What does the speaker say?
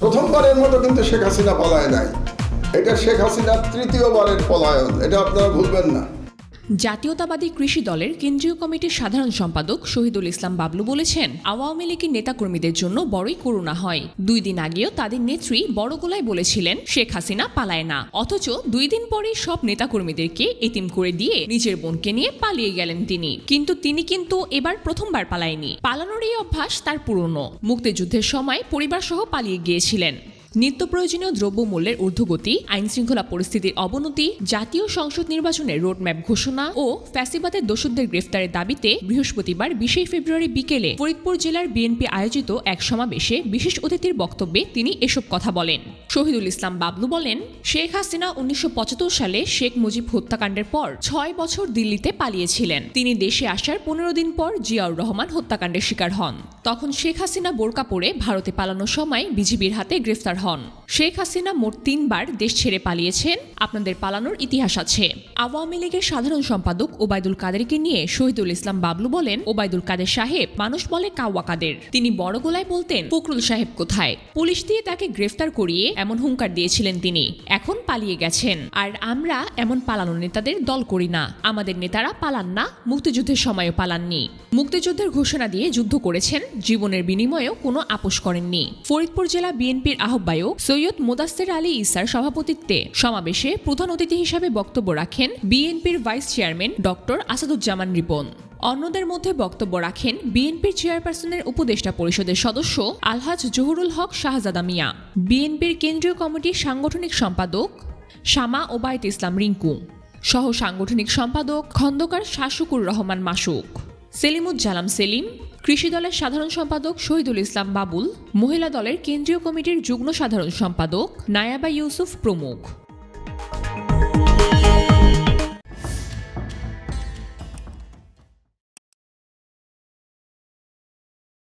প্রথমবারের মতো কিন্তু শেখ হাসিনা পলায় নাই এটা শেখ হাসিনার তৃতীয়বারের পলায়ন, এটা আপনারা ভুলবেন না। জাতীয়তাবাদী কৃষি দলের কেন্দ্রীয় কমিটির সাধারণ সম্পাদক শহীদুল ইসলাম বাবলু বলেছেন, আওয়ামী লীগের নেতাকর্মীদের জন্য বড়ই করুণা হয়। দুই দিন আগেও তাদের নেত্রী বড় গলায় বলেছিলেন, শেখ হাসিনা পালায় না। অথচ দুই দিন পরেই সব নেতাকর্মীদেরকে এতিম করে দিয়ে নিজের বোনকে নিয়ে পালিয়ে গেলেন তিনি। কিন্তু তিনি কিন্তু এবার প্রথমবার পালায়নি। পালানোর এই অভ্যাস তার পুরনো। মুক্তিযুদ্ধের সময় পরিবার সহ পালিয়ে গিয়েছিলেন। নিত্য প্রয়োজনীয় দ্রব্যমূল্যের ঊর্ধ্বগতি আইন শৃঙ্খলা পরিস্থিতির অবনতি, জাতীয় সংসদ নির্বাচনের রোডম্যাপ ঘোষণা ও ফ্যাসিবাদের দোষরদের গ্রেফতারের দাবিতে বৃহস্পতিবার বিশে ফেব্রুয়ারি বিকেলে ফরিদপুর জেলার বিএনপি আয়োজিত এক সমাবেশে বিশেষ অতিথির বক্তব্যে তিনি এসব কথা বলেন। শহীদুল ইসলাম বাবলু বলেন, শেখ হাসিনা উনিশশো পঁচাত্তর সালে শেখ মুজিব হত্যাকাণ্ডের পর ছয় বছর দিল্লিতে পালিয়েছিলেন। তিনি দেশে আসার পনেরো দিন পর জিয়াউর রহমান হত্যাকাণ্ডের শিকার হন। তখন শেখ হাসিনা বোরকা পরে ভারতে পালানোর সময় বিজিবির হাতে গ্রেফতার হন। শেখ হাসিনা মোট তিনবার দেশ ছেড়ে পালিয়েছেন। আপনাদের পালানোর ইতিহাস আছে। আওয়ামী লীগের সাধারণ সম্পাদক ওবায়দুল কাদেরকে নিয়ে শহীদুল ইসলাম বাবলু বলেন, ওবায়দুল কাদের সাহেব মানুষ বলে কাওয়া কাদের। তিনি বড় গোলায় বলতেন, ফখরুল সাহেব কোথায়? পুলিশ দিয়ে তাকে গ্রেফতার করিয়ে এমন হুঙ্কার দিয়েছিলেন তিনি। এখন পালিয়ে গেছেন। আর আমরা এমন পালানো নেতাদের দল করি না। আমাদের নেতারা পালান না, মুক্তিযুদ্ধের সময়ও পালাননি। মুক্তিযুদ্ধের ঘোষণা দিয়ে যুদ্ধ করেছেন জীবনের বিনিময়েও কোনো আপোষ করেননি। ফরিদপুর জেলা বিএনপির আহ্বায়ক সৈয়দ মোদাস্তের আলী ইসার সভাপতিত্বে সমাবেশে প্রধান অতিথি হিসাবে বক্তব্য রাখেন বিএনপির vice chairman doctor Asaduzzaman Ripon. অন্যদের মধ্যে বক্তব্য রাখেন বিএনপির চেয়ারপারসনের উপদেষ্টা পরিষদের সদস্য আলহাজ জহুরুল হক শাহজাদা মিয়া, বিএনপির কেন্দ্রীয় কমিটির সাংগঠনিক সম্পাদক শামা ওবায়দ ইসলাম রিঙ্কু সহ সাংগঠনিক সম্পাদক খন্দকার শাসুকুর রহমান মাসুক, সেলিমুজ্জালাম সেলিম কৃষি দলের সাধারণ সম্পাদক শহীদুল ইসলাম বাবুল, মহিলা দলের কেন্দ্রীয় কমিটির যুগ্ম সাধারণ সম্পাদক নায়াবা ইউসুফ প্রমুখ।